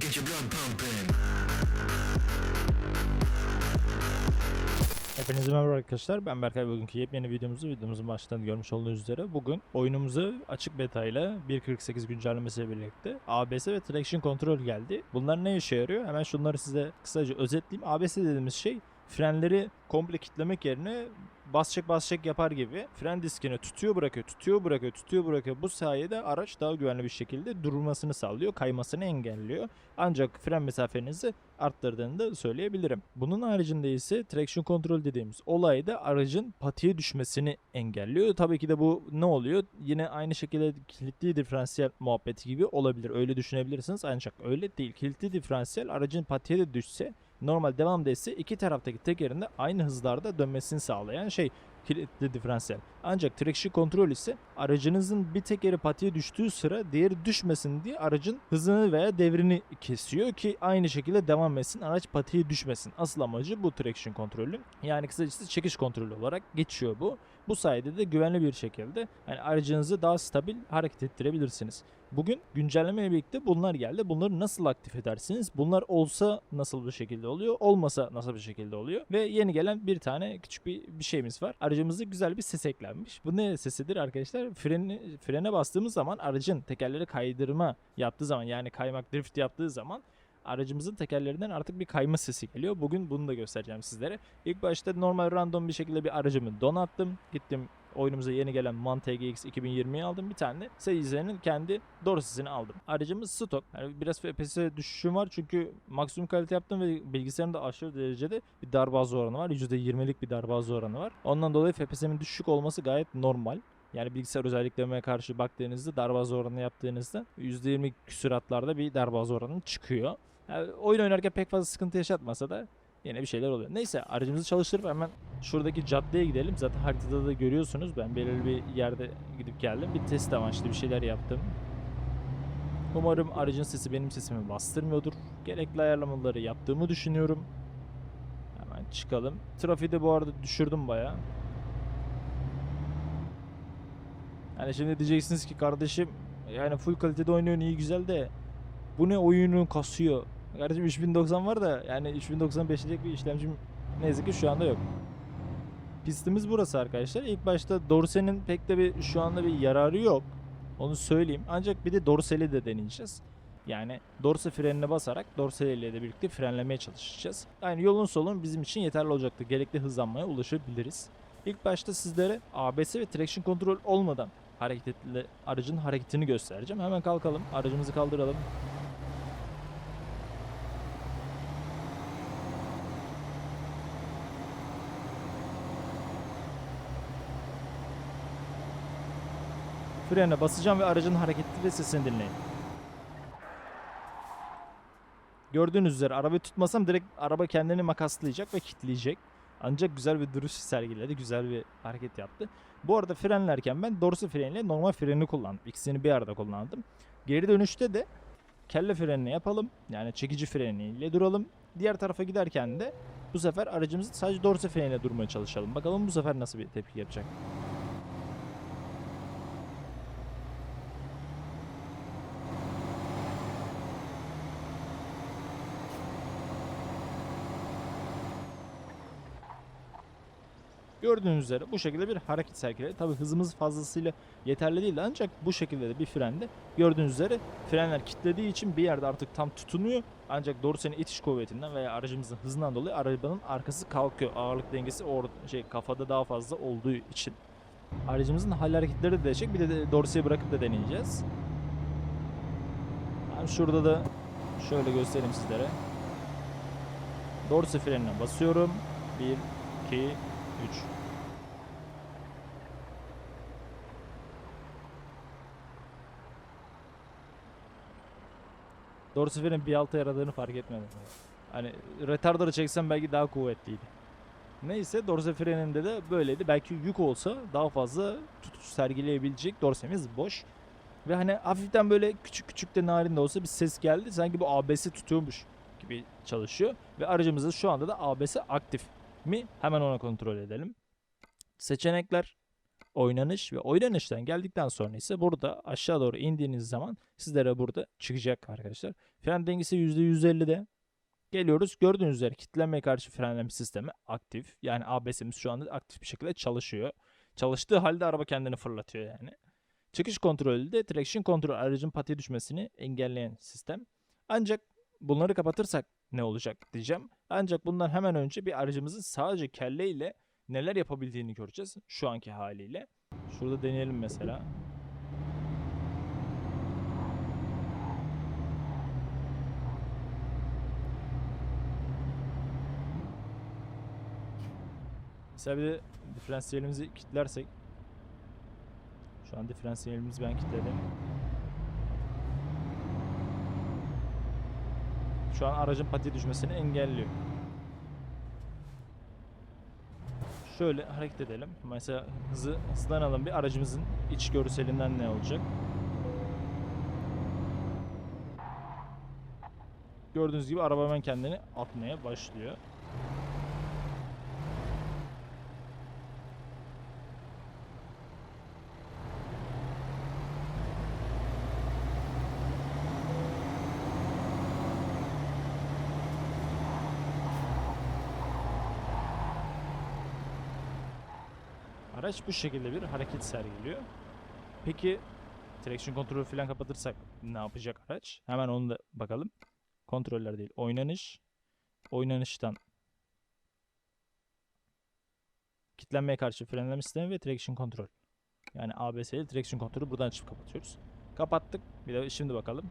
Get your blood pumping. Hepinize merhaba arkadaşlar. Ben Berkay. Bugünkü yepyeni videomuzu videomuzun baştan görmüş olduğunuz üzere bugün oyunumuzu açık beta ile 1.48 güncellemesiyle birlikte ABS ve traction control geldi. Bunlar ne işe yarıyor? Hemen şunları size kısaca özetleyeyim. ABS dediğimiz şey frenleri komple kitlemek yerine bas çek bas çek yapar gibi fren diskini tutuyor bırakıyor, tutuyor bırakıyor, tutuyor bırakıyor. Bu sayede araç daha güvenli bir şekilde durmasını sağlıyor, kaymasını engelliyor. Ancak fren mesafenizi arttırdığını da söyleyebilirim. Bunun haricinde ise traction control dediğimiz olay da aracın patiye düşmesini engelliyor. Tabii ki de bu ne oluyor? Yine aynı şekilde kilitli diferansiyel muhabbeti gibi olabilir. Öyle düşünebilirsiniz ancak öyle değil. Kilitli diferansiyel aracın patiye de düşse normal devam ise iki taraftaki tekerin de aynı hızlarda dönmesini sağlayan şey kilitli diferansiyel. Ancak traction control ise aracınızın bir tekeri patiye düştüğü sıra diğeri düşmesin diye aracın hızını veya devrini kesiyor ki aynı şekilde devam etsin. Araç patiye düşmesin. Asıl amacı bu traction kontrolün. Yani kısacası çekiş kontrolü olarak geçiyor bu. Bu sayede de güvenli bir şekilde yani aracınızı daha stabil hareket ettirebilirsiniz. Bugün güncellemeyle birlikte bunlar geldi. Bunları nasıl aktif edersiniz? Bunlar olsa nasıl bir şekilde oluyor? Olmasa nasıl bir şekilde oluyor? Ve yeni gelen bir tane küçük bir, bir şeyimiz var. Aracımızda güzel bir ses eklenmiş. Bu ne sesidir arkadaşlar? Freni, frene bastığımız zaman aracın tekerleri kaydırma yaptığı zaman yani kaymak drift yaptığı zaman aracımızın tekerlerinden artık bir kayma sesi geliyor. Bugün bunu da göstereceğim sizlere. İlk başta normal random bir şekilde bir aracımı donattım. Gittim oyunumuza yeni gelen MAN TGX 2020'yi aldım. Bir tane de Seize'nin kendi dorsesini aldım. Aracımız stok. Yani biraz FPS düşüşüm var çünkü maksimum kalite yaptım ve bilgisayarımda aşırı derecede bir darbaz oranı var. %20'lik bir darbaz oranı var. Ondan dolayı FPS'imin düşük olması gayet normal. Yani bilgisayar özelliklerine karşı baktığınızda darbaz oranı yaptığınızda %20 küsuratlarda bir darbaz oranı çıkıyor. Yani oyun oynarken pek fazla sıkıntı yaşatmasa da yine bir şeyler oluyor. Neyse aracımızı çalıştırıp hemen şuradaki caddeye gidelim. Zaten haritada da görüyorsunuz. Ben belirli bir yerde gidip geldim. Bir test amaçlı bir şeyler yaptım. Umarım aracın sesi benim sesimi bastırmıyordur. Gerekli ayarlamaları yaptığımı düşünüyorum. Hemen çıkalım. Trafiği de bu arada düşürdüm bayağı. Yani şimdi diyeceksiniz ki kardeşim yani full kalitede oynuyorsun iyi güzel de bu ne oyunu kasıyor. Kardeşim 3090 var da yani 3095'lik bir işlemcim ne yazık ki şu anda yok. Pistimiz burası arkadaşlar. İlk başta Dorse'nin pek de bir şu anda bir yararı yok. Onu söyleyeyim. Ancak bir de Dorsel'i de deneyeceğiz. Yani Dorse frenine basarak Dorsel ile de birlikte frenlemeye çalışacağız. Yani yolun solun bizim için yeterli olacaktır. Gerekli hızlanmaya ulaşabiliriz. İlk başta sizlere ABS ve traction kontrol olmadan hareketli aracın hareketini göstereceğim. Hemen kalkalım. Aracımızı kaldıralım. Frene basacağım ve aracın hareketli ve sesini dinleyin. Gördüğünüz üzere arabayı tutmasam direkt araba kendini makaslayacak ve kilitleyecek. Ancak güzel bir duruş sergiledi. Güzel bir hareket yaptı. Bu arada frenlerken ben dorsi freniyle normal freni kullandım. İkisini bir arada kullandım. Geri dönüşte de kelle frenini yapalım. Yani çekici freniyle duralım. Diğer tarafa giderken de bu sefer aracımızı sadece dorsi freniyle durmaya çalışalım. Bakalım bu sefer nasıl bir tepki yapacak. Gördüğünüz üzere bu şekilde bir hareket sergiledi. Tabi hızımız fazlasıyla yeterli değil ancak bu şekilde de bir frende gördüğünüz üzere frenler kilitlediği için bir yerde artık tam tutunuyor. Ancak dorsenin itiş kuvvetinden veya aracımızın hızından dolayı arabanın arkası kalkıyor. Ağırlık dengesi or şey kafada daha fazla olduğu için. Aracımızın hal hareketleri de değişecek. Bir de, dorseyi bırakıp da deneyeceğiz. Ben şurada da şöyle göstereyim sizlere. Dorse frenine basıyorum. 1 2 3 Dorsi frenin bir alta yaradığını fark etmedim. Hani retardarı çeksem belki daha kuvvetliydi. Neyse dorse freninde de böyleydi. Belki yük olsa daha fazla tutuş sergileyebilecek dorsemiz boş. Ve hani hafiften böyle küçük küçük de narin de olsa bir ses geldi. Sanki bu ABS tutuyormuş gibi çalışıyor. Ve aracımızda şu anda da ABS aktif mi? Hemen ona kontrol edelim. Seçenekler. Oynanış ve oynanıştan geldikten sonra ise burada aşağı doğru indiğiniz zaman sizlere burada çıkacak arkadaşlar. Fren dengesi %150'de. Geliyoruz. Gördüğünüz üzere kitlenmeye karşı frenleme sistemi aktif. Yani ABS'imiz şu anda aktif bir şekilde çalışıyor. Çalıştığı halde araba kendini fırlatıyor yani. Çıkış kontrolü de traction kontrol aracın patiye düşmesini engelleyen sistem. Ancak bunları kapatırsak ne olacak diyeceğim. Ancak bundan hemen önce bir aracımızın sadece kelle ile neler yapabildiğini göreceğiz şu anki haliyle. Şurada deneyelim mesela. Mesela bir de diferansiyelimizi kilitlersek. Şu an diferansiyelimizi ben kilitledim. Şu an aracın patiye düşmesini engelliyor. Şöyle hareket edelim. Mesela hızı hızlanalım bir aracımızın iç görselinden ne olacak? Gördüğünüz gibi araba hemen kendini atmaya başlıyor. Araç bu şekilde bir hareket sergiliyor. Peki traction kontrolü falan kapatırsak ne yapacak araç? Hemen onu da bakalım. Kontroller değil. Oynanış. Oynanıştan kitlenmeye karşı frenleme sistemi ve traction kontrol. Yani ABS ile traction kontrolü buradan açıp kapatıyoruz. Kapattık. Bir de şimdi bakalım.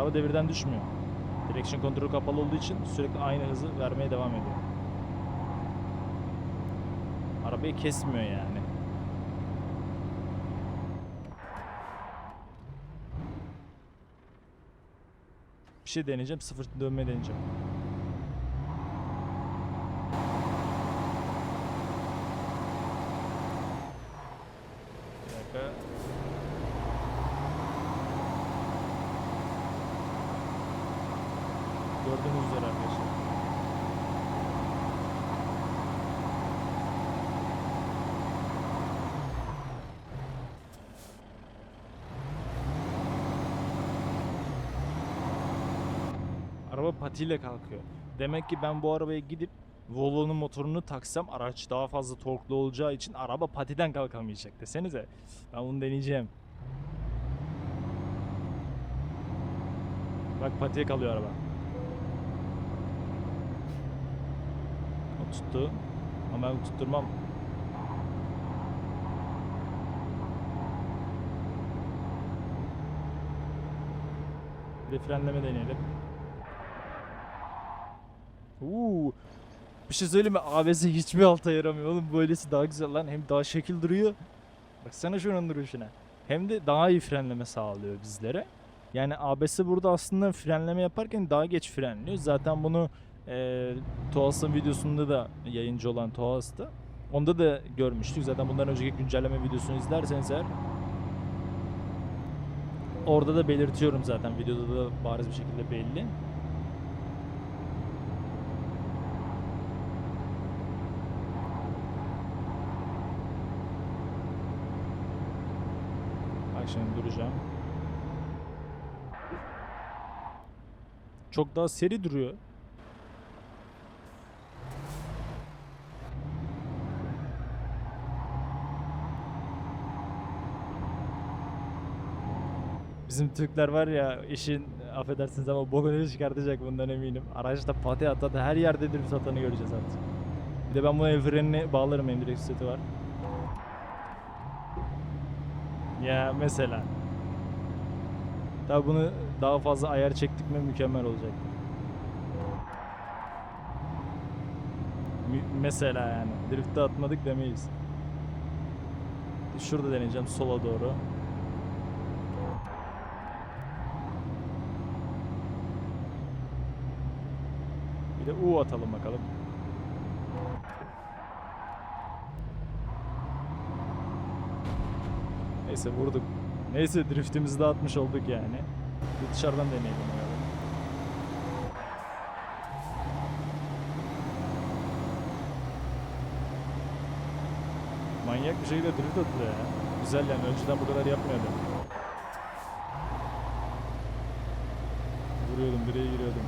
Araba devirden düşmüyor. Direksiyon kontrolü kapalı olduğu için sürekli aynı hızı vermeye devam ediyor. Arabayı kesmiyor yani. Bir şey deneyeceğim. Sıfır dönme deneyeceğim. Bir dakika. Gördüğünüz üzere arkadaşlar. Araba patiyle kalkıyor. Demek ki ben bu arabaya gidip Volvo'nun motorunu taksam araç daha fazla torklu olacağı için araba patiden kalkamayacak desenize. Ben bunu deneyeceğim. Bak patiye kalıyor araba. O tuttu. Ama ben tutturmam. Bir de frenleme deneyelim. Uuu. Bir şey söyleyeyim mi? ABS hiçbir alta yaramıyor oğlum. Böylesi daha güzel lan. Hem daha şekil duruyor. Baksana şunun duruşuna. Hem de daha iyi frenleme sağlıyor bizlere. Yani ABS burada aslında frenleme yaparken daha geç frenliyor. Zaten bunu e, Toas'ın videosunda da yayıncı olan Toas'ta. Onda da görmüştük. Zaten bundan önceki güncelleme videosunu izlerseniz eğer orada da belirtiyorum zaten. Videoda da bariz bir şekilde belli. Şimdi duracağım. Çok daha seri duruyor. Bizim Türkler var ya işin affedersiniz ama bokunu çıkartacak bundan eminim. Araçta pati atadı her yerde drift atanı göreceğiz artık. Bir de ben buna el frenini bağlarım benim direkt seti var. Ya mesela. Tabi bunu daha fazla ayar çektik mi mükemmel olacak. Mesela yani. Drift'te atmadık demeyiz. Şurada deneyeceğim sola doğru. Bir de U atalım bakalım. Neyse vurduk. Neyse driftimizi de atmış olduk yani. Bir dışarıdan deneyelim. Yani. Manyak bir şekilde drift atıldı ya. Güzel yani önceden bu kadar yapmıyordum. Vuruyordum, direğe giriyordum.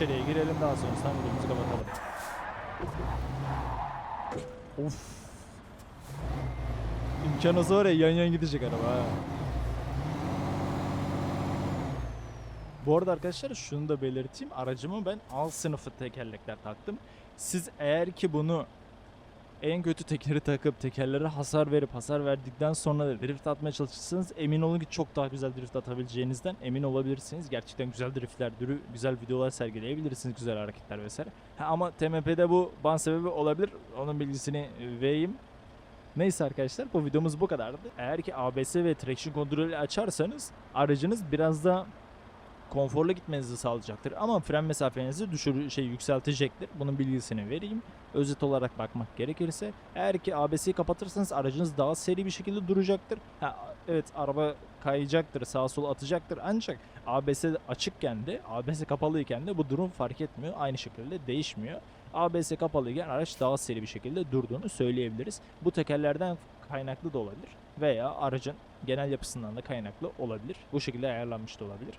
İçeriye girelim daha sonrasında videomuzu kapatalım. Of. İmkan olsa ya yan yan gidecek araba ha. Bu arada arkadaşlar şunu da belirteyim. Aracıma ben alt sınıfı tekerlekler taktım. Siz eğer ki bunu en kötü tekeri takıp tekerlere hasar verip hasar verdikten sonra da drift atmaya çalışırsanız emin olun ki çok daha güzel drift atabileceğinizden emin olabilirsiniz. Gerçekten güzel driftler, güzel videolar sergileyebilirsiniz, güzel hareketler vesaire. Ha, ama TMP'de bu ban sebebi olabilir. Onun bilgisini e, vereyim. Neyse arkadaşlar bu videomuz bu kadardı. Eğer ki ABS ve traction kontrolü açarsanız aracınız biraz da konforlu gitmenizi sağlayacaktır. Ama fren mesafenizi düşür şey yükseltecektir. Bunun bilgisini vereyim. Özet olarak bakmak gerekirse eğer ki ABS'yi kapatırsanız aracınız daha seri bir şekilde duracaktır. Ha, evet araba kayacaktır, sağa sola atacaktır ancak ABS açıkken de ABS kapalıyken de bu durum fark etmiyor. Aynı şekilde değişmiyor. ABS kapalıyken araç daha seri bir şekilde durduğunu söyleyebiliriz. Bu tekerlerden kaynaklı da olabilir veya aracın genel yapısından da kaynaklı olabilir. Bu şekilde ayarlanmış da olabilir.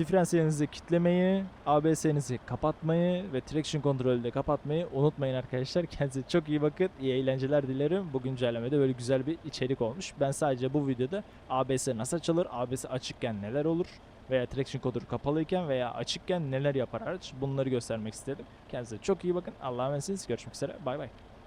Diferansiyelinizi kitlemeyi, ABS'nizi kapatmayı ve traction kontrolü de kapatmayı unutmayın arkadaşlar. Kendinize çok iyi bakın. İyi eğlenceler dilerim. Bu güncellemede böyle güzel bir içerik olmuş. Ben sadece bu videoda ABS nasıl açılır, ABS açıkken neler olur veya traction kontrolü kapalıyken veya açıkken neler yapar araç bunları göstermek istedim. Kendinize çok iyi bakın. Allah'a emanetsiniz. Görüşmek üzere. Bay bay.